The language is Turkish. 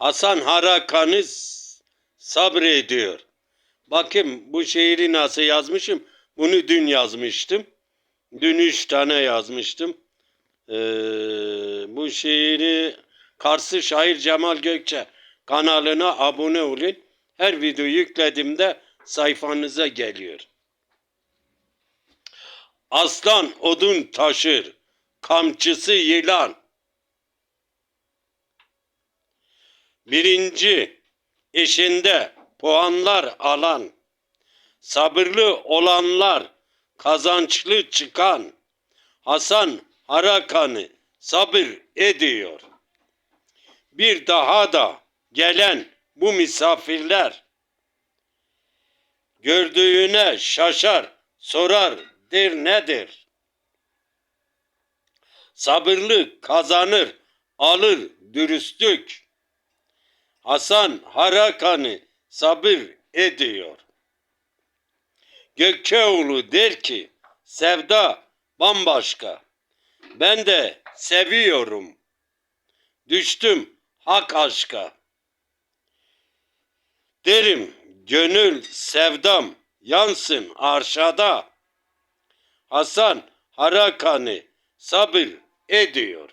Hasan Harakan'ı sabrediyor. Bakayım bu şiiri nasıl yazmışım. Bunu dün yazmıştım. Dün üç tane yazmıştım. Ee, bu şiiri Karşı Şair Cemal Gökçe kanalına abone olun. Her video yüklediğimde sayfanıza geliyor. Aslan odun taşır, kamçısı yılan. Birinci, işinde puanlar alan, sabırlı olanlar, kazançlı çıkan, Hasan Harakan'ı sabır ediyor. Bir daha da gelen bu misafirler, gördüğüne şaşar, sorar, der nedir? Sabırlı kazanır, alır dürüstlük. Hasan Harakan'ı sabır ediyor. Gökçeoğlu der ki, sevda bambaşka. Ben de seviyorum. Düştüm hak aşka. Derim gönül sevdam yansın arşada. Hasan Harakan'ı sabır ediyor.